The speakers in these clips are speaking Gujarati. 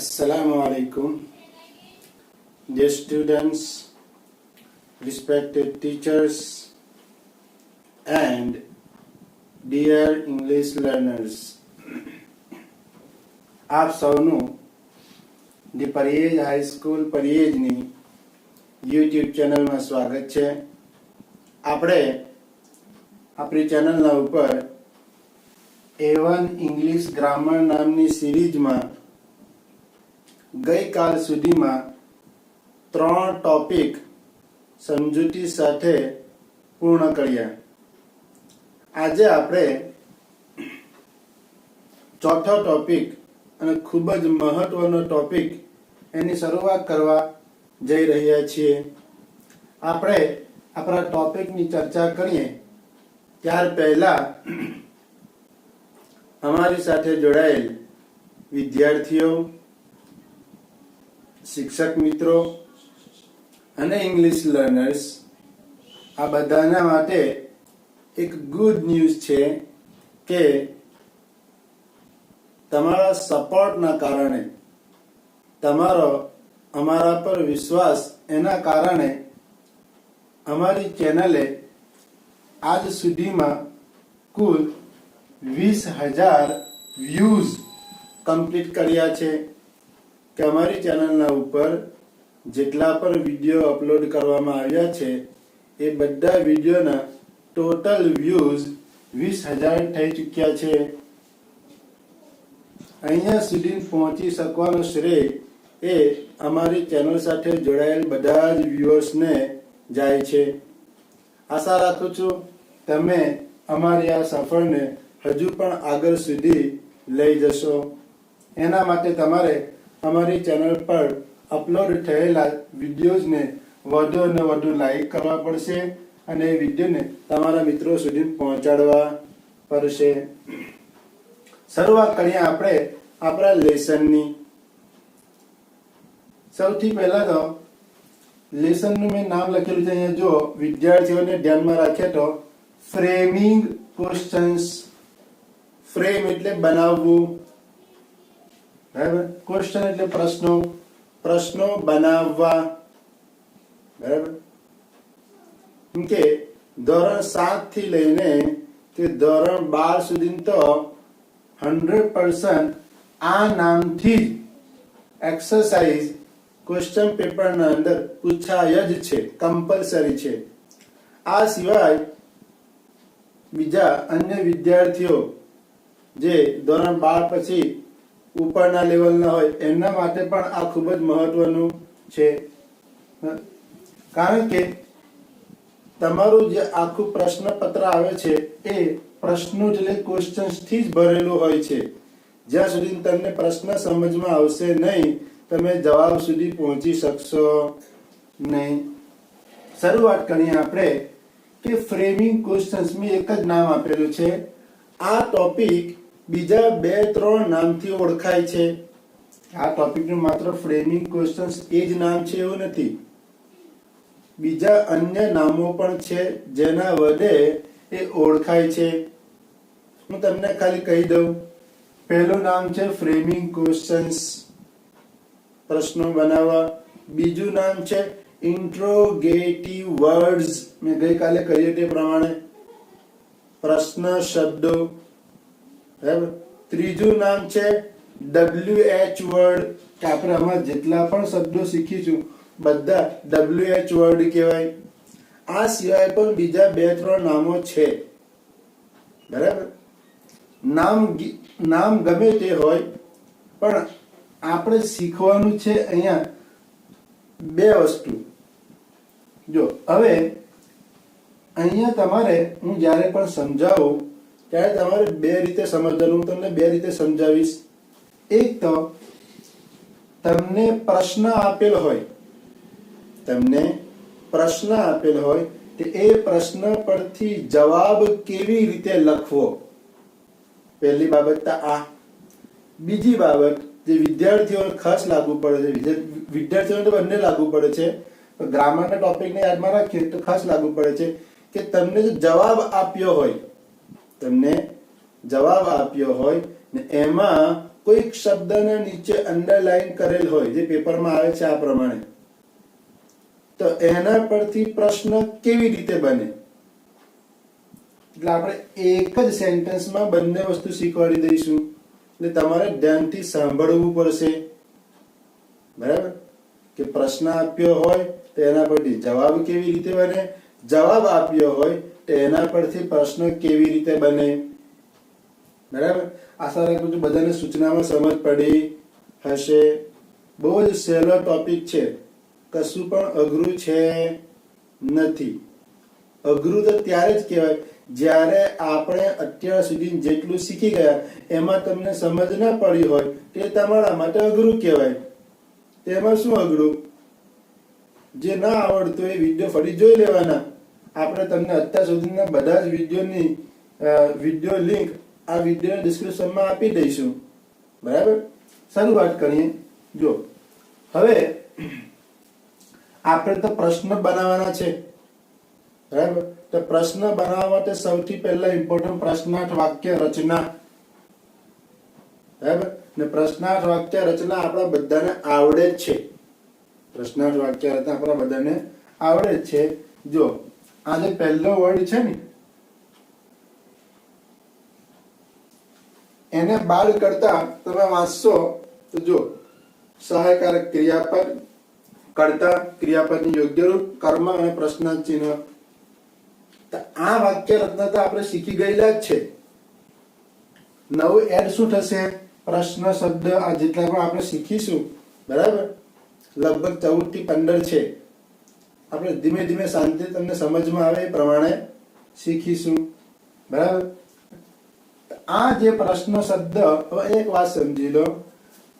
Assalamu alaikum. Dear students, respected teachers, and dear English learners. આપ સૌનું ધી પરિયેજ હાઈસ્કૂલ પરિયેજની યુટ્યુબ ચેનલમાં સ્વાગત છે આપણે આપણી ચેનલના ઉપર એવન ઇંગ્લિશ ગ્રામર નામની સિરીઝમાં ગઈકાલ સુધીમાં ત્રણ ટોપિક સમજૂતી સાથે પૂર્ણ કર્યા. આજે આપણે ચોથો ટોપિક અને ખૂબ જ મહત્વનો ટોપિક એની શરૂઆત કરવા જઈ રહ્યા છીએ. આપણે આપણા ટોપિકની ચર્ચા કરીએ. ત્યાર પહેલા અમારી સાથે જોડાયેલ વિદ્યાર્થીઓ શિક્ષક મિત્રો અને ઇંગ્લિશ લર્નર્સ આ બધાના માટે એક ગુડ ન્યૂઝ છે કે તમારા સપોર્ટના કારણે, તમારો, અમારા પર વિશ્વાસ એના કારણે અમારી ચેનલે આજ સુધીમાં કુલ વીસ હજાર વ્યૂઝ કમ્પ્લીટ કર્યા છે. કે અમારી ચેનલના ઉપર જેટલા પણ વીડિયો અપલોડ કરવામાં આવ્યા છે, એ બધા વિડીયોના ટોટલ વ્યૂઝ વીસ હજાર થઈ ચૂક્યા છે. અહીંયા સુધી પહોંચી શકવાનો શ્રેય એ અમારી ચેનલ સાથે જોડાયેલ બધા જ વ્યૂઅર્સને જાય છે. આશા રાખું છું તમે અમારી આ સફરને હજુ પણ આગળ સુધી લઈ જશો. એના માટે તમારે અમારી ચેનલ પર અપલોડ થયેલા વિડીયોઝને વધુ અને વધુ લાઈક કરવા પડશે અને વિડીયોને તમારા મિત્રો સુધી પહોંચાડવા પડશે. શરૂઆત કરીએ આપણે આપણા લેસનની. સૌથી પહેલા તો લેસનનું મેં નામ લખેલું છે અહીંયા. જો વિદ્યાર્થીઓને ધ્યાનમાં રાખીએ તો ફ્રેમિંગ ક્વેશ્ચન્સ. ફ્રેમ એટલે બનાવવું. બરાબર ક્વેશ્ચન એટલે પ્રશ્નો. પ્રશ્નો બનાવવા. બરાબર? કે ધોરણ સાતથી લઈને તે ધોરણ બાર સુધી તો હંડ્રેડ પર્સન્ટ આ નામથી એક્સરસાઇઝ ક્વેશ્ચન પેપરના અંદર પૂછાય જ છે. કમ્પલસરી છે. આ સિવાય બીજા અન્ય વિદ્યાર્થીઓ જે ધોરણ બાર પછી ઉપરના લેવલના હોય, એમના માટે પણ આ ખૂબ જ મહત્વનું છે. કારણ કે તમારું જે આખું પ્રશ્નપત્ર આવે છે, એ પ્રશ્નો એટલે ક્વેશ્ચન્સથી જ ભરેલું હોય છે. જ્યાં સુધી તમને પ્રશ્ન સમજમાં આવશે નહીં, તમે જવાબ સુધી પહોંચી શકશો નહીં. શરૂઆત કરીએ આપણે કે ફ્રેમિંગ ક્વેશ્ચન્સ મેં એક જ નામ આપેલું છે. આ ટોપિક બીજા બે, ત્રણ નામથી ઓળખાય છે. આ ટોપિકનું માત્ર ફ્રેમિંગ ક્વેશ્ચન્સ એ જ નામ છે એવું નથી. બીજા અન્ય નામો પણ છે જેના વડે એ ઓળખાય છે. હું તમને ખાલી કહી દઉં. પહેલું નામ છે ફ્રેમિંગ ક્વેશ્ચન્સ પ્રશ્નો બનાવવા. બીજું નામ છે ઇન્ટ્રોગેટિવ વર્ડ્સ મેં ગઈકાલે કહ્યું તે પ્રમાણે. પ્રશ્ન, શબ્દો. બરાબર ત્રીજું નામ છે ડબલ્યુ એચ વર્ડ કે આપણે આમાં જેટલા પણ શબ્દો શીખીશું, બધા ડબલ્યુ એચ વર્ડ કહેવાય. આ સિવાય પણ બીજા બે ત્રણ નામો છે. બરાબર? નામ નામ ગમે તે હોય, પણ આપણે શીખવાનું છે અહીંયા બે વસ્તુ. જો, હવે અહીંયા તમારે હું જ્યારે પણ સમજાવું ત્યારે તમારે બે રીતે સમજવાનું, હું તમને બે રીતે સમજાવીશ. એક તો, તમને પ્રશ્ન આપેલ હોય, તમને પ્રશ્ન આપેલ હોય તે એ પ્રશ્ન પરથી જવાબ કેવી રીતે લખવો? પહેલી બાબત આ. બીજી બાબત, જે વિદ્યાર્થીઓને ખાસ લાગુ પડે છે વિદ્યા- વિદ્યાર્થીઓને તો બંને લાગુ પડે છે ગ્રામરના ટોપિકને યાદમાં રાખીએ તો ખાસ લાગુ પડે છે, કે તમને જો જવાબ આપ્યો હોય તમને જવાબ આપ્યો હોય ને એમાં કોઈક શબ્દને નીચે અંડરલાઈન કરેલ હોય, જે પેપરમાં આવે છે આ પ્રમાણે. તો એના પરથી પ્રશ્ન કેવી રીતે બને? એટલે આપણે એક જ સેન્ટેન્સમાં બંને વસ્તુ શીખવાડી દઈશું. એટલે તમારે ધ્યાનથી સાંભળવું પડશે. બરાબર? કે પ્રશ્ન આપ્યો હોય તો એના પરથી જવાબ કેવી રીતે બને? જવાબ આપ્યો હોય તો એના પરથી પ્રશ્ન કેવી રીતે બને? બરાબર? આશા રાખું છું બધાને સૂચનામાં સમજ પડી હશે. બહુ જ સહેલો ટોપિક છે. કશું પણ અઘરું છે નથી. અઘરું તો ત્યારે જ કહેવાય જ્યારે આપણે અત્યાર સુધી જેટલું શીખી ગયા, એમાં તમને સમજ ના પડી હોય તે તમારા માટે અઘરું કહેવાય. તેમાં શું અઘરું? જે ના આવડતું એ વીડિયો ફરી જોઈ લેવાના. આપણે તમને અત્યાર સુધીના બધા જ વિડીયોની વીડિયો લિંક આ વીડિયો ડિસ્ક્રિપ્શનમાં આપી દઈશું. બરાબર? સારું વાત કરીએ. જો, હવે આપણે તો પ્રશ્ન બનાવવાના છે. બરાબર? તો પ્રશ્ન બનાવવા માટે સૌથી પહેલા ઇમ્પોર્ટન્ટ પ્રશ્નાર્થ વાક્ય રચના. બરાબર? ને પ્રશ્નાર્થ વાક્ય રચના આપણા બધાને આવડે જ છે. પ્રશ્નાર્થ વાક્ય રચના આપણા બધાને આવડે જ છે. જો આ જે પહેલો વર્ડ છે ને, એને બાળ કરતા તમે વાંચશો તો જો, સહાયકારક ક્રિયાપદ, કરતા ક્રિયાપદની યોગ્ય રૂપ, કર્મ અને પ્રશ્ન ચિહ્ન આ વાક્ય રચના તો આપણે શીખી ગયેલા જ છે. નવું એડ શું થશે? પ્રશ્ન, શબ્દ, આ જેટલા પણ આપણે શીખીશું. બરાબર? લગભગ ચૌદથી પંદર છે. આપણે ધીમે ધીમે શાંતિ તમને સમજમાં આવે એ પ્રમાણે શીખીશું. બરાબર? આ જે પ્રશ્ન શબ્દ, હવે એક વાત સમજી લો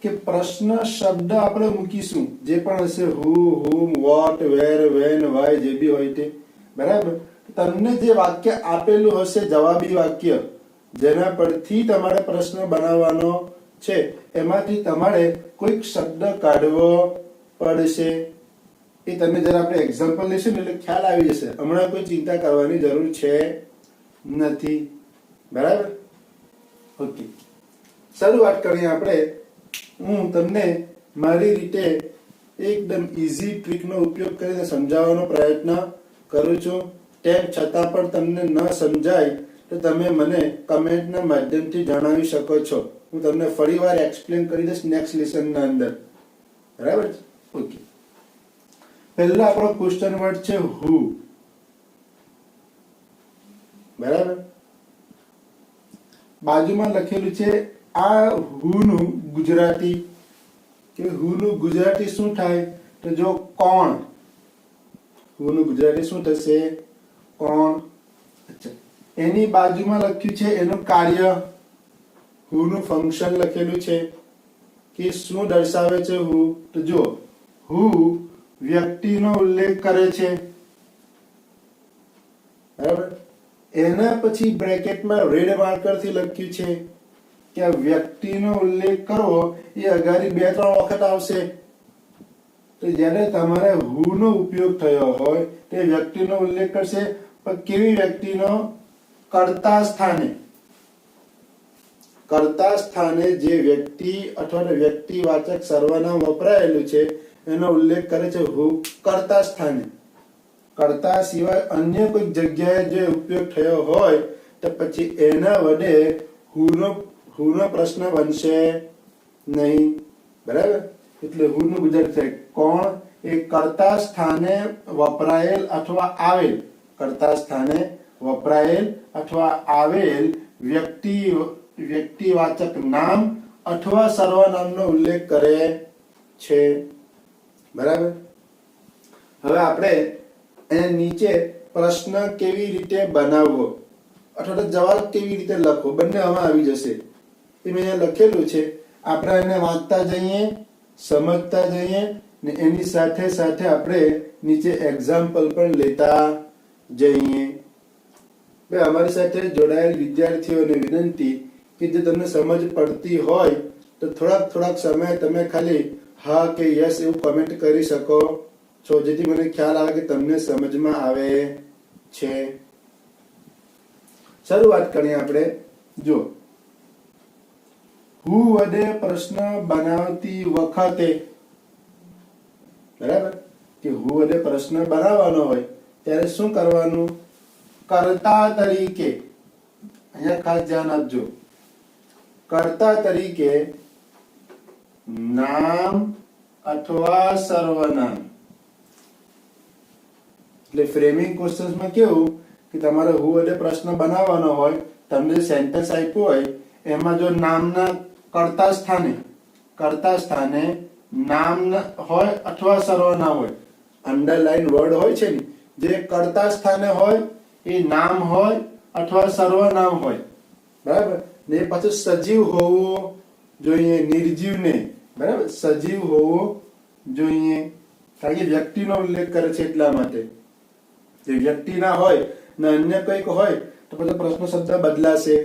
કે પ્રશ્ન શબ્દ આપણે મૂકીશું. જે પણ હશે who, whom, what, where, when, why, જે બી હોય તે. બરાબર? તમને જે વાક્ય આપેલું હશે, જવાબી વાક્ય, જેના પરથી તમારે પ્રશ્ન બનાવવાનો છે, એમાંથી તમારે કોઈક શબ્દ કાઢવો પડશે. એ તમે જરા આપણે એક્ઝામ્પલ લઈશું ને એટલે ખ્યાલ આવી જશે. હમણાં કોઈ ચિંતા કરવાની જરૂર છે નથી. બરાબર? ઓકે શરૂઆત કરીએ આપણે. હું તમને મારી રીતે એકદમ ઇઝી ટ્રીકનો ઉપયોગ કરીને સમજાવવાનો પ્રયત્ન કરું છું. તેમ છતાં પણ તમને ન સમજાય તો તમે મને કમેન્ટના માધ્યમથી જણાવી શકો છો. હું તમને ફરીવાર એક્સપ્લેન કરી દઈશ નેક્સ્ટ લેસનના અંદર. બરાબર? ઓકે પહેલા આપણો ક્વેશ્ચન વર્ડ છે હુ બરાબર? બાજુમાં લખેલું છે આ હુનું ગુજરાતી. કે હુનું ગુજરાતી શું થાય? તો જો કોણ? હુનું ગુજરાતી શું થશે? કોણ? એની બાજુમાં લખ્યું છે એનું કાર્ય. હુનું ફંક્શન લખેલું છે. કે શું દર્શાવે છે હુ તો જો હુ વ્યક્તિનો ઉલ્લેખ કરે છે. એના પછી બ્રેકેટમાં રેડ માર્કરથી લખ્યું છે કે વ્યક્તિનો ઉલ્લેખ કરવો એ અગાડી બે ત્રણ વખત આવશે. તો જ્યારે તમારે હુ નો ઉપયોગ થયો હોય, તે વ્યક્તિનો ઉલ્લેખ કરશે. પણ કેવી વ્યક્તિનો? કર્તા સ્થાને. કર્તા સ્થાને જે વ્યક્તિ અથવા વ્યક્તિવાચક સર્વનામ વપરાયેલું છે એનો ઉલ્લેખ કરે છે હુ કર્તા સ્થાને. કરતા સિવાય અન્ય કોઈ જગ્યાએ જે ઉપયોગ થયો હોય, તો પછી એના વડે હુનો હુનો પ્રશ્ન બનશે નહીં. બરાબર? એટલે હુનું ગુજરાત છે કોણ? એ કરતા સ્થાને વપરાયેલ અથવા આવેલ. કરતા સ્થાને વપરાયેલ અથવા આવેલ વ્યક્તિ, વ્યક્તિવાચક નામ અથવા સર્વનામનો ઉલ્લેખ કરે છે. બરાબર? હવે આપણે અહીંયા નીચે પ્રશ્ન કેવી રીતે બનાવવો? અથવા તો જવાબ કેવી રીતે લખવો? બંને આમાં આવી જશે. એ મેં અહીંયા લખેલું છે. આપણે એને વાંચતા જઈએ, સમજતા જઈએ ને એની સાથે સાથે આપણે નીચે એક્ઝામ્પલ પણ લેતા જઈએ. બે, અમારી સાથે જોડાયેલ વિદ્યાર્થીઓને વિનંતી કે જે તમને સમજ પડતી હોય તો થોડાક થોડાક સમય તમે ખાલી હા કે યસ એવું કમેન્ટ કરી શકો. છો જેથી મને ખ્યાલ આવે કે તમને સમજમાં આવે છે. શરૂઆત કરીએ આપણે. જો. હુ વડે પ્રશ્ન બનાવતી વખતે બરાબર? કે હુ વડે પ્રશ્ન બનાવવાનો હોય, ત્યારે શું કરવાનું? કર્તા તરીકે. અહીંયા ખાસ ધ્યાન આપજો. કર્તા તરીકે નામ અથવા સર્વનામ એટલે ફ્રેમિંગ ક્વેશ્ચન્સમાં કેવું કે તમારે હુ એટલે પ્રશ્ન બનાવવાનો હોય, તમને સેન્ટેન્સ આપ્યું હોય, એમાં જો નામના કરતા સ્થાને કરતા સ્થાને નામ હોય અથવા સર્વનામ હોય અંડરલાઈન વર્ડ હોય છે ને, જે કરતા સ્થાને હોય, એ નામ હોય અથવા સર્વનામ હોય. બરાબર? ને પાછું સજીવ હોવું જોઈએ નિર્જીવ ને બરાબર? સજીવ હોવું જોઈએ કારણ કે વ્યક્તિનો ઉલ્લેખ કરે છે એટલા માટે. જે વ્યક્તિ ના હોય ને અન્ય કંઈક હોય, તો પછી પ્રશ્ન શબ્દ બદલાશે.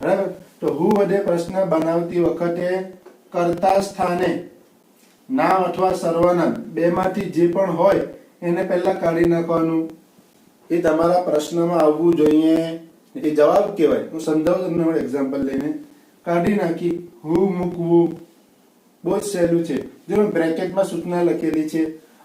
બરાબર? તો હું વડે પ્રશ્ન બનાવતી વખતે કર્તા સ્થાને નામ અથવા સર્વનામ બેમાંથી જે પણ હોય, એને પહેલા કાઢી નાખવાનું. એ તમારા પ્રશ્નમાં આવવું જોઈએ. એ જવાબ કહેવાય. હું સમજાવું તમને એક્ઝામ્પલ લઈને. કાઢી નાખી. હું મૂકવું. બહુ જ સહેલું છે. જો બ્રેકેટમાં સૂચના લખેલી છે,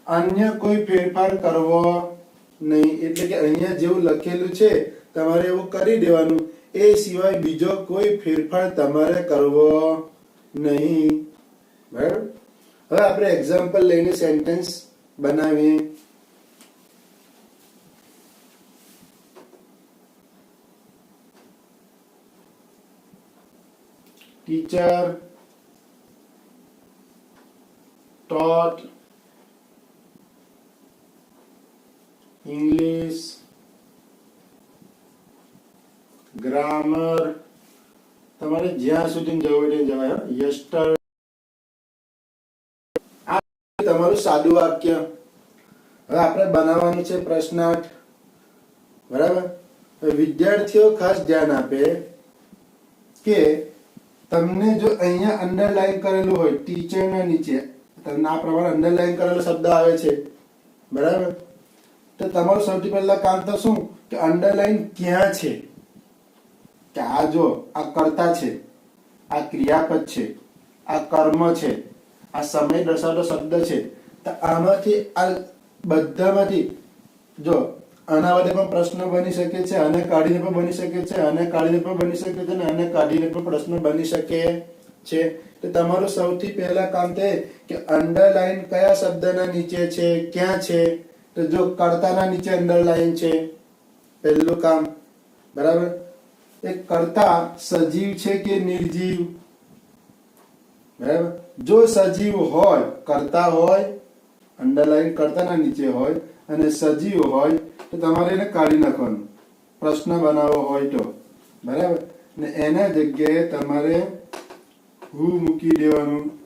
અન્ય કોઈ ફેરફાર કરવો નહીં, એટલે કે અહીંયા જેવું લખેલું છે, તમારે એવું કરી દેવાનું. એ સિવાય બીજો કોઈ ફેરફાર તમારે કરવો નહીં. બરાબર? હવે આપણે એક્ઝામ્પલ લઈને સેન્ટેન્સ બનાવીએ. Teacher taught English. Grammar. તમારે જ્યાં સુધી જવું એટલે જવાય યસ્ટર તમારું સાદું વાક્ય. હવે આપણે બનાવવાનું છે પ્રશ્નાર્થ બરાબર? વિદ્યાર્થીઓ ખાસ ધ્યાન આપે કે તમને જો અહીંયા અંડરલાઈન કરેલું હોય ટીચરના નીચે તમને આ પ્રમાણે અંડરલાઈન કરેલો શબ્દ આવે છે. બરાબર? તો તમારું સૌથી પહેલા કામ તો શું? કે અંડરલાઈન ક્યાં છે? કે આ જો, આ કર્તા છે, આ ક્રિયાપદ છે, આ કર્મ છે, આ સમય દર્શાવતો શબ્દ છે. તો આમાંથી આ બધામાંથી જો આના વડે પણ પ્રશ્ન બની શકે છે, અને કાઢીને પણ બની શકે છે, અને કાઢીને પણ બની શકે છે, અને આને કાઢીને પણ પ્રશ્ન બની શકે. છે? તો તમારું સૌથી પહેલા કામ તે કે અંડરલાઈન કયા શબ્દના નીચે છે? ક્યાં છે? તો જો કર્તાના નીચે અંડરલાઈન છે, પહેલું કામ. બરાબર? એ કર્તા સજીવ છે કે નિર્જીવ? બરાબર? જો સજીવ હોય, કર્તા હોય અંડરલાઈન કર્તાના નીચે હોય, અને સજીવ હોય, તો તમારે એને કાઢી નાખવાનું. પ્રશ્ન બનાવવો હોય તો. બરાબર? ને એના જગ્યાએ તમારે હું મૂકી દેવાનું.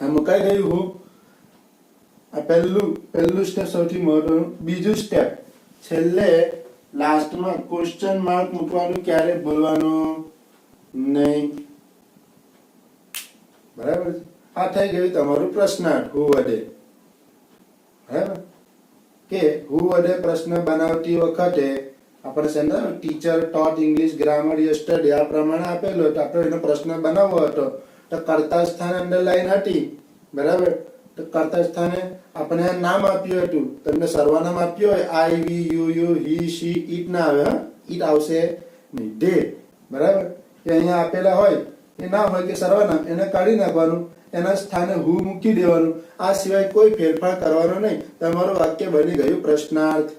આ મુકાઈ ગયું હું. આ પહેલું પહેલું સ્ટેપ સૌથી મહત્વનું. બીજું સ્ટેપ છેલ્લે લાસ્ટમાં ક્વેશ્ચન માર્ક મૂકવાનું ક્યારે ભૂલવાનું નહીં. બરાબર આ થઈ ગયું તમારું પ્રશ્નાર્થ, હું વડે બરાબર? કે હું વડે પ્રશ્ન બનાવતી વખતે આપણે છે ને teacher taught English grammar yesterday આ પ્રમાણે આપેલો તો આપણે એનો પ્રશ્ન બનાવવો હતો. તો કરતા સ્થાને અંડરલાઈન હતી. બરાબર? તો કરતા સ્થાને આપણે નામ આપ્યું હતું. તમને સર્વનામ આપ્યું હોય આઈ વી યુ યુ હી શી ઈટ ના આવે ઈટ આવશે નહીં. ડે બરાબર? એ અહીંયા આપેલા હોય. એ ના હોય કે સર્વનામ એને કાઢી નાખવાનું, એના સ્થાને હું મૂકી દેવાનું. આ સિવાય કોઈ ફેરફાર કરવાનો નહીં. તમારું વાક્ય બની ગયું પ્રશ્નાર્થ.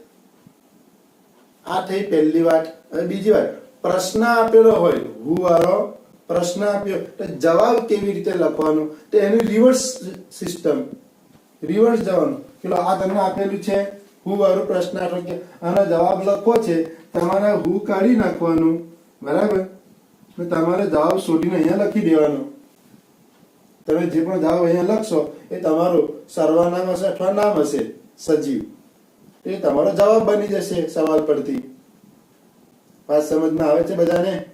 આ થઈ પહેલી વાત. હવે બીજી વાત, પ્રશ્ન આપેલો હોય, હું વાળો પ્રશ્ન આપ્યો, તો જવાબ કેવી રીતે લખવાનો? તો એની રિવર્સ સિસ્ટમ રિવર્સ જવાનું. પેલો આ તમને આપેલું છે, હું વાળું પ્રશ્ન કે આનો જવાબ લખવો છે, તમારે હું કાઢી નાખવાનું. બરાબર? તમારે જવાબ શોધીને અહીંયા લખી દેવાનો. તમે જે પણ જવાબ અહીંયા લખશો, એ તમારું સર્વનામ હશે અથવા નામ હશે, સજીવ. એ તમારો જવાબ બની જશે સવાલ પરથી. વાત સમજમાં આવે છે બધાને?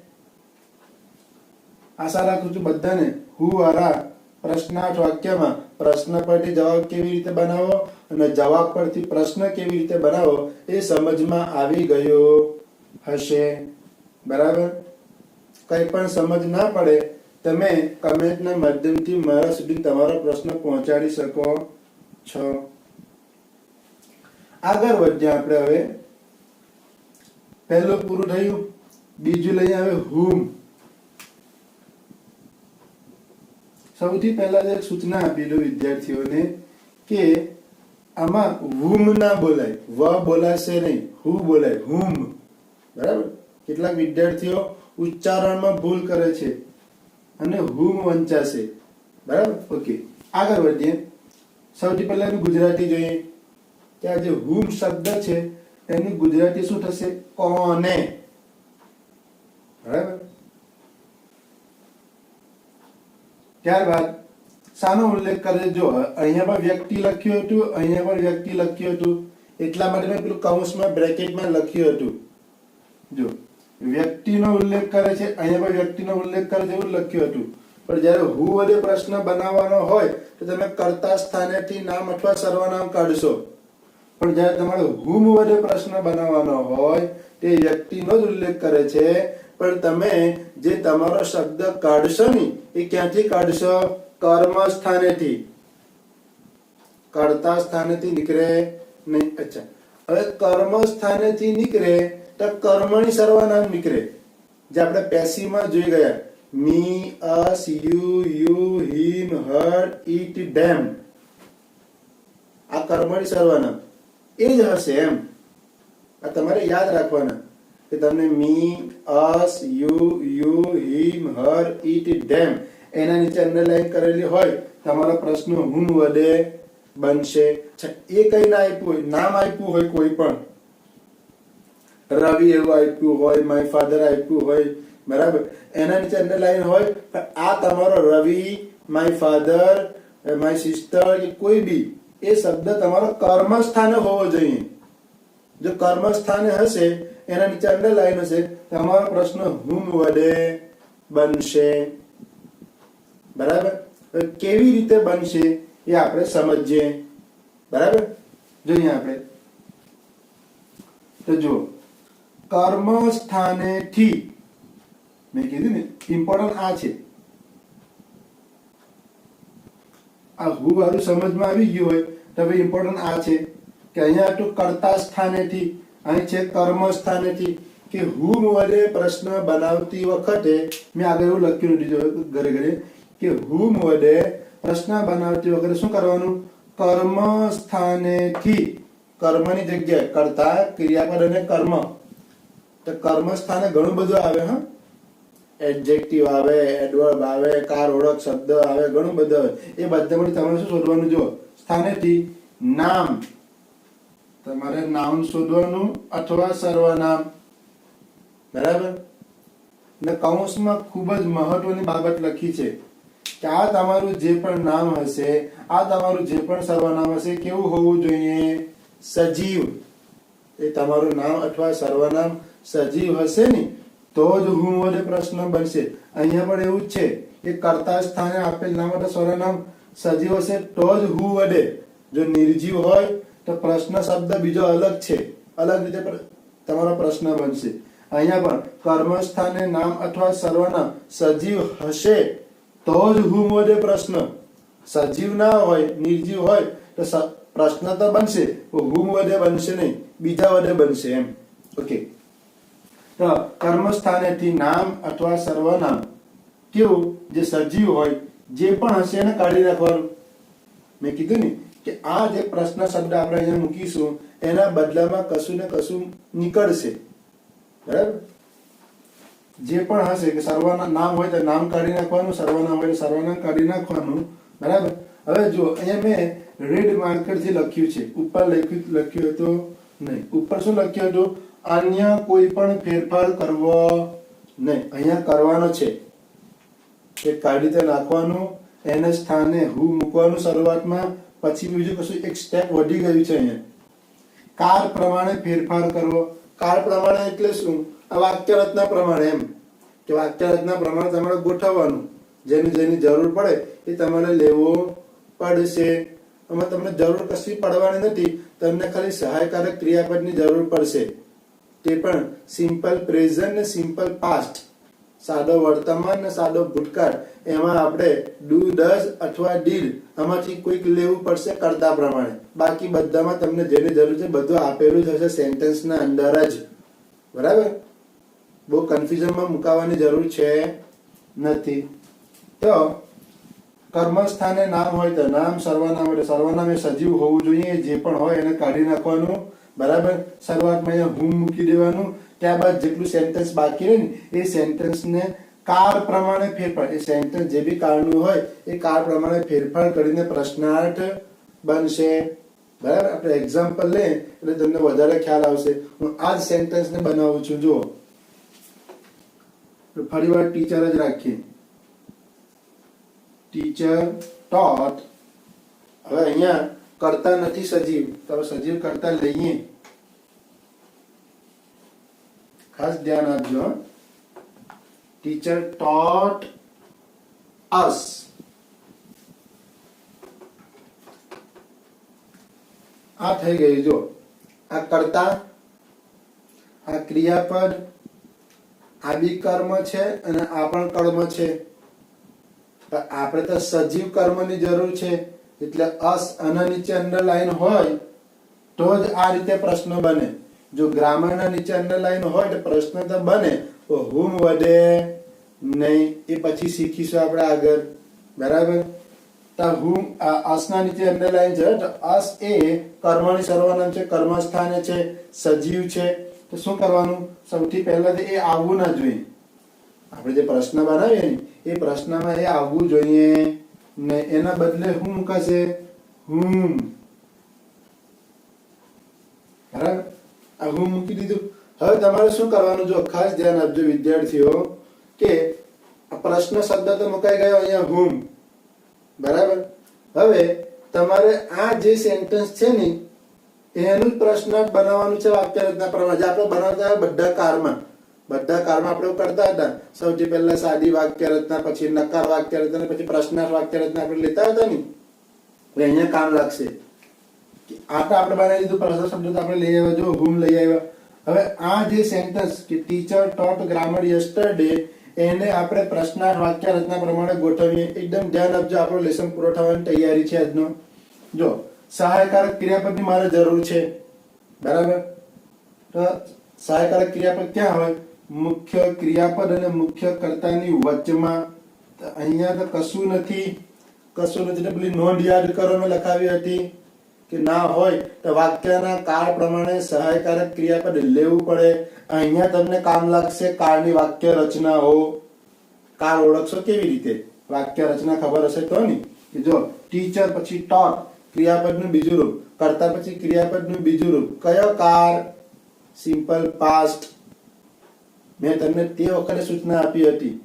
આશા રાખું છું બધાને હું વાળા પ્રશ્નાર્થ વાક્યમાં પ્રશ્ન પરથી જવાબ કેવી રીતે બનાવો અને જવાબ પરથી પ્રશ્ન કેવી રીતે બનાવો એ સમજમાં આવી ગયો હશે. બરાબર? કંઈ પણ સમજ ના પડે તમે કમેન્ટના માધ્યમથી મારા સુધી તમારો પ્રશ્ન પહોંચાડી શકો છો. આગળ વધ્યા આપણે હવે. પહેલું પૂરું થયું, બીજું લઈએ હવે હુમ. સૌથી પહેલા એક સૂચના આપી વિદ્યાર્થીઓને કે આમાં હુમ ના બોલાય. વ બોલાશે નહીં, હુ બોલાય, હુમ. બરાબર? કેટલાક વિદ્યાર્થીઓ ઉચ્ચારણમાં ભૂલ કરે છે અને હુમ વંચાશે. બરાબર? ઓકે. આગળ વધીએ. સૌથી પહેલા ગુજરાતી જોઈએ. કે જે હુમ શબ્દ છે, તેની ગુજરાતી શું થશે? કોને બરાબર? ત્યારબાદ, શાનો ઉલ્લેખ કરે જો, અહીંયા પણ વ્યક્તિ લખ્યું હતું, અહીંયા પણ વ્યક્તિ લખ્યું હતું. એટલા માટે મેં પેલું કૌંસમાં, બ્રેકેટમાં લખ્યું હતું. જો, વ્યક્તિનો ઉલ્લેખ કરે છે, અહીંયા પણ વ્યક્તિનો ઉલ્લેખ કરે છે એવું લખ્યું હતું. પણ જ્યારે હુ વડે પ્રશ્ન બનાવવાનો હોય, તો તમે કર્તા સ્થાનેથી નામ અથવા સર્વનામ કાઢશો. પણ જ્યારે તમારો હુમ વડે પ્રશ્ન બનાવવાનો હોય, તે વ્યક્તિનો જ ઉલ્લેખ કરે છે. પણ તમે જે તમારો શબ્દ કાઢશો ને, એ ક્યાંથી કાઢશો? કર્મ સ્થાનેથી કર્તા સ્થાનેથી નીકળે નહીં. અચ્છા. હવે કર્મ સ્થાનેથી નીકળે તો કર્મણી સર્વનામ નીકળે. જે આપણે પેસીમાં જોઈ ગયા. Me, us, you you him her it them. આ કર્મણી સર્વનામ. એ જ હશે એમ. આ તમારે યાદ રાખવાના કે તમને me us you you, him, her, it, them એના નીચે અંડરલાઈન કરેલી હોય, તમારો પ્રશ્ન હું વડે બનશે. એ કઈ ના આપ્યું હોય, નામ આપ્યું હોય કોઈ પણ. રવિ એવું આપ્યું હોય માય ફાધર આપ્યું હોય, બરાબર? એના નીચે અંડરલાઈન હોય, પણ આ તમારો Ravi my father my sister કે કોઈ બી એ શબ્દ તમારો કર્મ સ્થાને હોવો જોઈએ. જો કર્મ સ્થાને હશે, એના નીચે અંડરલાઈન હશે, તમારો પ્રશ્ન હુમ વડે બનશે. બરાબર? કેવી રીતે બનશે એ આપણે સમજીએ. બરાબર? જોઈએ આપણે. તો જુઓ. કર્મ સ્થાનેથી મેં કીધું ને ઇમ્પોર્ટન્ટ આ છે. આ હુ વાળું સમજમાં આવી ગયું હોય તો હવે ઇમ્પોર્ટન્ટ આ છે કે અહીંયા તો કર્તા સ્થાનેથી, અહીં છે કર્મ સ્થાનેથી, કે હું વડે પ્રશ્ન બનાવતી વખતે, મેં આગળ એવું લખ્યું નથી ઘરે ઘરે, કે હું વડે પ્રશ્ન બનાવતી વખતે શું કરવાનું? કર્મ સ્થાનેથી, કર્મની જગ્યાએ કર્તા ક્રિયાપદ અને કર્મ. તો કર્મ સ્થાને ઘણું બધું આવે, હા? એડજેક્ટિવ આવે એડવર્બ આવે કાર ઓળખ, શબ્દ આવે, ઘણું બધું આવે. એ બધામાંથી તમારે શું શોધવાનું? જો સ્થાનેથી નામ. તમારે નામ શોધવાનું અથવા સર્વનામ. બરાબર? ને કૌંસમાં ખૂબ જ મહત્વની બાબત લખી છે કે આ તમારું જે પણ નામ હશે, આ તમારું જે પણ સર્વનામ હશે, કેવું હોવું જોઈએ? સજીવ. એ તમારું નામ અથવા સર્વનામ સજીવ હશે ને તો જ હું વડે પ્રશ્ન બનશે. અહીંયા પણ એવું જ છે કે કર્તા સ્થાને આપેલ નામ અથવા સર્વનામ સજીવ હશે તો જ હું વડે. જો નિર્જીવ હોય તો પ્રશ્ન શબ્દ બીજો અલગ છે. અલગ રીતે તમારો પ્રશ્ન બનશે. અહીંયા પણ કર્મસ્થાને નામ અથવા સર્વનામ સજીવ હશે તો જ હું વડે પ્રશ્ન. સજીવ ના હોય, નિર્જીવ હોય તો પ્રશ્ન તો બનશે. હું વડે બનશે નહીં. બીજા વડે બનશે એમ. ઓકે કર્મસ્થાનેથી નામ અથવા સર્વનામ. કેવું જે સજીવ હોય, જે પણ હશે એને કાઢી નાખવાનું. મેં કીધું ને કે આ જે પ્રશ્ન શબ્દ આપણે અહીંયા મૂકીશું, એના બદલામાં કશું ને કશું નીકળશે. બરાબર? જે પણ હશે કે સર્વના, નામ હોય તો નામ કાઢી નાખવાનું, સર્વનામ હોય તો સર્વનામ કાઢી નાખવાનું. બરાબર? હવે જો અહીંયા મેં રેડ માર્કરથી લખ્યું છે. ઉપર લખ્યું લખ્યું હતું નહીં. ઉપર શું લખ્યું હતું? અન્ય કોઈ પણ ફેરફાર કરવો નહીં. અહીંયા કરવાનો છે એ કાઢી તે નાખવાનું, એને સ્થાને હું મૂકવાનું શરૂઆતમાં, પછી બીજું કશું એક સ્ટેપ વધી ગયું છે અહીંયા. કાર પ્રમાણે ફેરફાર કરવો. કાર પ્રમાણે એટલે શું? આ વાક્ય રચના પ્રમાણે એમ. કે વાક્ય રચના પ્રમાણે તમારે ગોઠવવાનું. જેની જેની જરૂર પડે એ તમારે લેવો પડશે. આમાં તમને જરૂર કશી પડવાની નથી. તમને ખાલી સહાયકારક ક્રિયાપદની જરૂર પડશે. તે પણ સિમ્પલ પ્રેઝન્ટ ને સિમ્પલ પાસ્ટ સાદો વર્તમાન ને સાદો ભૂતકાળ. એમાં આપણે ડુ ડઝ અથવા ડીલ આમાંથી કોઈક લેવું પડશે કરતા પ્રમાણે. બાકી બધામાં તમને જેની જરૂર છે બધું આપેલું જ હશે સેન્ટેન્સના અંદર જ. બરાબર? બહુ કન્ફ્યુઝનમાં મુકાવાની જરૂર છે નથી. તો કર્મસ્થાને નામ હોય તો નામ, સર્વનામ એટલે સર્વનામ એ સજીવ હોવું જોઈએ. જે પણ હોય એને કાઢી નાખવાનું બરાબર? શરૂઆતમાં અહીંયા હું મૂકી દેવાનું. ત્યારબાદ જેટલું સેન્ટેન્સ બાકી રહે ને, એ સેન્ટેન્સને કાળ પ્રમાણે ફેરફાર. એ સેન્ટેન્સ જે બી કાળનું હોય, એ કાળ પ્રમાણે ફેરફાર કરીને પ્રશ્નાર્થ બનશે. બરાબર? આપણે એક્ઝામ્પલ લઈએ, એટલે તમને વધારે ખ્યાલ આવશે. હું આ જ સેન્ટેન્સને બનાવું છું, જુઓ. ફરી વાર ટીચર જ રાખીએ. ટીચર ટોટ હવે અહીંયા કરતા નથી સજીવ. તો સજીવ કરતા લઈએ. ખાસ ધ્યાન આપજો. ટીચર ટોટ અસ આ થઈ ગયું, જો. આ કરતા, આ ક્રિયાપદ, આ બી કર્મ છે અને આ પણ કર્મ છે. આપણે તો સજીવ કર્મની જરૂર છે. એટલે અસ આના નીચે અંડરલાઈન હોય તો જ આ રીતે પ્રશ્ન બને. જો ગ્રામરના નીચે અંડરલાઈન હોય તો પ્રશ્ન તો બને. તો હુમ વધે નહીં, એ પછી શીખીશું આપણે આગળ. બરાબર? તો હુમ અસના નીચે અંડરલાઈન છે, તો અસ એ કર્મની સર્વનામ છે, કર્મસ્થાને છે, સજીવ છે. તો શું કરવાનું? સૌથી પહેલા તો એ આવવું ના જોઈએ. આપણે જે પ્રશ્ન બનાવીએ ને, એ પ્રશ્નમાં એ આવવું જોઈએ. ને એના બદલે હું મુકાશે? હું. બરાબર આ હું મૂકી દીધું. હવે તમારે શું કરવાનું? જો ખાસ ધ્યાન આપજો વિદ્યાર્થીઓ, કે પ્રશ્ન શબ્દ તો મુકાઈ ગયો અહીંયા હું. બરાબર? હવે તમારે આ જે સેન્ટેન્સ છે ને, એનું પ્રશ્ન બનાવવાનું છે વાક્ય રચના પ્રમાણે. આપણે બનાવતા બધા કારમાં. બધા કારમાં આપણે કરતા હતા. સૌથી પહેલા સાદી વાક્ય રચના, પછી નકાર વાક્ય રચના પછી પ્રશ્નાર્થ વાક્ય રચના આપણે લેતા હતા ને. એટલે અહીંયા કામ લાગશે. આ તો આપણે બનાવી દીધું, પ્રશ્ન શબ્દ તો આપણે લઈ આવ્યા જો હુમ લઈ આવ્યા. હવે આ જે સેન્ટેન્સ કે ટીચર ટોટ ગ્રામર યસ્ટરડે એને આપણે પ્રશ્નાર્થ વાક્ય રચના પ્રમાણે ગોઠવીએ. એકદમ ધ્યાન આપજો, આપણો લેસન પૂરો થવાની તૈયારી છે આજનો. જો, સહાયકારક ક્રિયાપદની મારે જરૂર છે. બરાબર? તો સહાયકારક ક્રિયાપદ ક્યાં હોય? મુખ્ય ક્રિયાપદ અને મુખ્ય કર્તાની વચમાં અહીંયા તો કશું નથી. કશું નથી પેલી નોંધ યાદ કરો મેં લખાવી હતી કે ના હોય તો વાક્યના કાળ પ્રમાણે સહાયકારક ક્રિયાપદ લેવું પડે. અહીંયા તમને કામ લાગશે કાળની વાક્ય રચનાઓ. કાળ ઓળખશો કેવી રીતે? વાક્ય રચના ખબર હશે તો નહીં? કે જો ટીચર પછી ટોટ ક્રિયાપદનું બીજું રૂપ, કરતા પછી ક્રિયાપદનું બીજું રૂપ. કયો કાળ? સિમ્પલ, પાસ્ટ મેં તમને તે વખતે સૂચના આપી હતી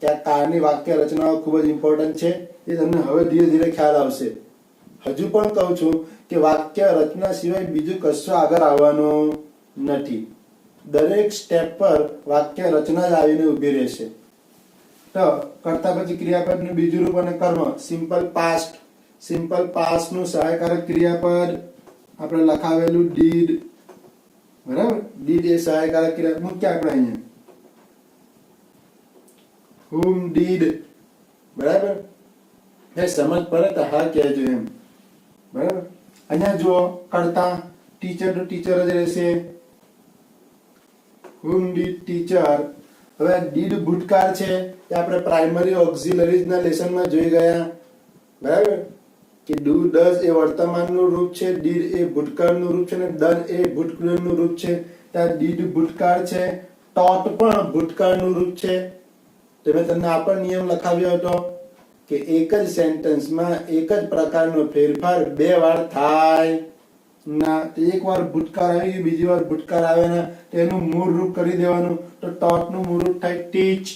કે આ કારની વાક્ય રચનાઓ ખૂબ જ ઇમ્પોર્ટન્ટ છે. એ તમને હવે ધીરે ધીરે ખ્યાલ આવશે. હજુ પણ કહું છું કે વાક્ય રચના સિવાય બીજું કશું આગળ આવવાનું નથી. દરેક સ્ટેપ પર વાક્ય રચના જ આવીને ઊભી રહેશે. તો કરતા પછી ક્રિયાપદનું બીજું રૂપ અને કર્મ. સિમ્પલ પાસ્ટ સિમ્પલ પાસ્ટનું સહાયકારક ક્રિયાપદ. આપણે લખાવેલું ડીડ બરાબર? ડીડ એ સહાયકારક ક્રિયા મૂક્યા આપણે અહીંયા? હુમ ડીડ બરાબર? એ સમજ પડે હા કહેજો એમ. બરાબર? અહીંયા જુઓ, કરતા ટીચરનું ટીચર જ રહેશે. Whom did teacher. હવે ડીડ ભૂતકાળ છે, એ આપણે પ્રાઇમરી ઓક્ઝિલરીઝના લેસનમાં જોઈ ગયા. બરાબર? કે દુ દસ એ વર્તમાનનું રૂપ છે દીર એ ભૂતકાળનું રૂપ છે અને દર એ ભૂતકાળનું રૂપ છે. ત્યાં દીઢ ભૂતકાળ છે, ટોટ પણ ભૂતકાળનું રૂપ છે. તો મેં તમને આ પણ નિયમ લખાવ્યો હતો કે એક જ સેન્ટેન્સમાં એક જ પ્રકારનો ફેરફાર બે વાર થાય. ના એક વાર ભૂતકાળ આવી, બીજી વાર ભૂતકાળ આવે ના તેનું મૂળ રૂપ કરી દેવાનું. તો ટોટનું મૂળ રૂપ થાય ટીચ.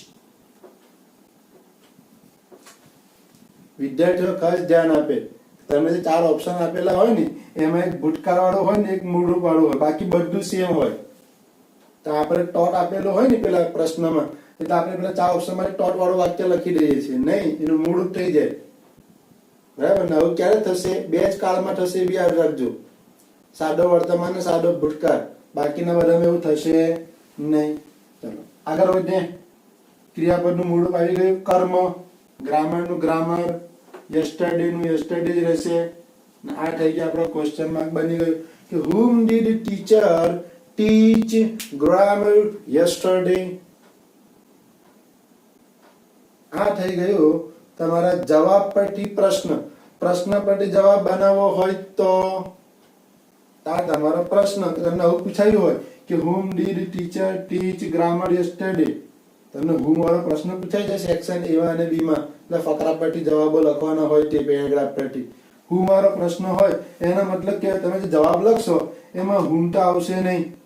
વિદ્યાર્થીઓ ખાસ ધ્યાન આપે. તમે જે ચાર ઓપ્શન આપેલા હોય ને, એમાં એક ભૂટકાર વાળો હોય ને, એક મૂળરૂપ વાળું હોય. બાકી બધું સેમ હોય. તો આપણે ટોટ આપેલો હોય ને પેલા પ્રશ્નમાં એટલે આપણે પેલા ચાર ઓપ્શનમાં ટોટ વાળું વાક્ય લખી દઈએ છીએ. નહીં, એનું મૂળરૂપ થઈ જાય. બરાબર? ને હવે ક્યારે થશે? બે જ કાળમાં થશે બી યાદ રાખજો. સાદો વર્તમાન ને સાદો ભૂટકાર બાકીના બધામાં એવું થશે નહીં. ચલો, આગળ વધીએ. ક્રિયાપદનું નું રૂપ આવી ગયું કર્મ. ગ્રામરનું ગ્રામર. યસ્ટરડે નું યસ્ટરડે જ રહેશે. આ થઈ ગયા આપણો ક્વેશ્ચન માર્ક બની ગયું. કે whom did teacher teach grammar yesterday આ થઈ ગયું તમારા જવાબ પરથી પ્રશ્ન. પ્રશ્ન પરથી જવાબ બનાવવો હોય તો? આ તમારો પ્રશ્ન. તમને આવું પૂછાયું હોય કે whom did teacher teach grammar yesterday તમને હુમ વાળો પ્રશ્ન પૂછાઈ જશે સેક્શન એવા અને B માં. એટલે ફકરા પરથી જવાબો લખવાના હોય તે પેરેગ્રાફ પરથી હું મારો પ્રશ્ન હોય, એનો મતલબ કે તમે જે જવાબ લખશો, એમાં whom તો આવશે નહીં.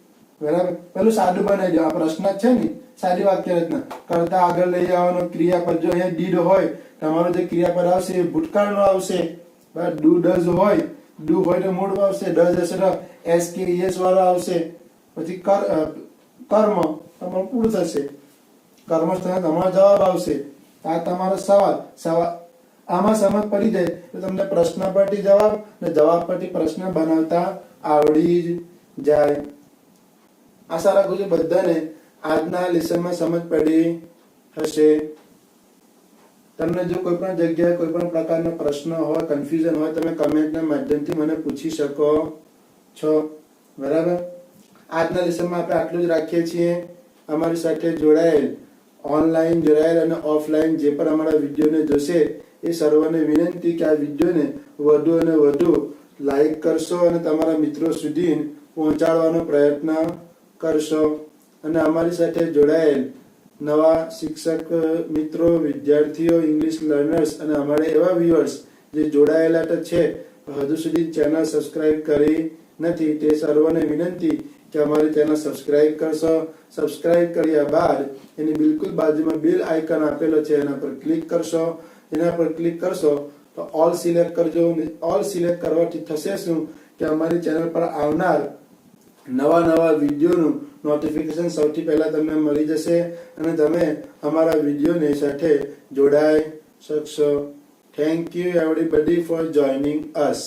બરાબર? પેલું સાદું બનાવી દો. આ પ્રશ્ન જ છે ને. સાદી વાક્ય રચના કરતા આગળ લઈ જવાનો ક્રિયાપદ જો અહીંયા ડીડ હોય, તમારો જે ક્રિયાપદ આવશે એ ભૂતકાળનો આવશે. બરાબર? ડુ ડઝ હોય, ડુ હોય તો મૂળ આવશે. ડઝ હશે તો એસ કે એસ વાળો આવશે. પછી કર કર્મ. તમારું પૂરું થશે. કર્મ સ્થાને તમારો જવાબ આવશે. આ તમારો સવાલ. આમાં સમજ પડી જાય તો તમને પ્રશ્ન પરથી જવાબ ને જવાબ પરથી પ્રશ્ન બનાવતા આવડી જ જાય. આશા રાખું છું બધાને આજના લેસનમાં સમજ પડી હશે. તમને જો કોઈ પણ જગ્યાએ કોઈ પણ પ્રકારનો પ્રશ્ન હોય કન્ફ્યુઝન હોય, તમે કમેન્ટના માધ્યમથી મને પૂછી શકો છો. બરાબર? આજના લેસનમાં આપણે આટલું જ રાખીએ છીએ. અમારી સાથે જોડાયેલ ઓનલાઈન જોડાયેલ અને ઓફલાઈન જે પણ અમારા વિડીયોને જોશે, એ સર્વને વિનંતી કે આ વિડીયોને વધુ અને વધુ લાઈક કરશો અને તમારા મિત્રો સુધી પહોંચાડવાનો પ્રયત્ન કરશો. અને અમારી સાથે જોડાયેલ નવા શિક્ષક, મિત્રો, વિદ્યાર્થીઓ ઇંગ્લિશ લર્નર્સ અને અમારા એવા વ્યુઅર્સ જે જોડાયેલા તો છે, હજુ સુધી ચેનલ સબસ્ક્રાઇબ કરી નથી, તે સર્વને વિનંતી કે અમારી ચેનલ સબસ્ક્રાઇબ કરશો. સબસ્ક્રાઇબ કર્યા બાદ એની બિલકુલ બાજુમાં બેલ આઇકન આપેલો છે, એના પર ક્લિક કરશો. એના પર ક્લિક કરશો તો ઓલ સિલેક્ટ કરજો. ઓલ સિલેક્ટ કરવાથી થશે શું? કે અમારી ચેનલ પર આવનાર નવા નવા વિડીયોનું નોટિફિકેશન સૌથી પહેલાં તમને મળી જશે અને તમે અમારા વિડીયોની સાથે જોડાઈ શકશો. Thank you everybody for joining us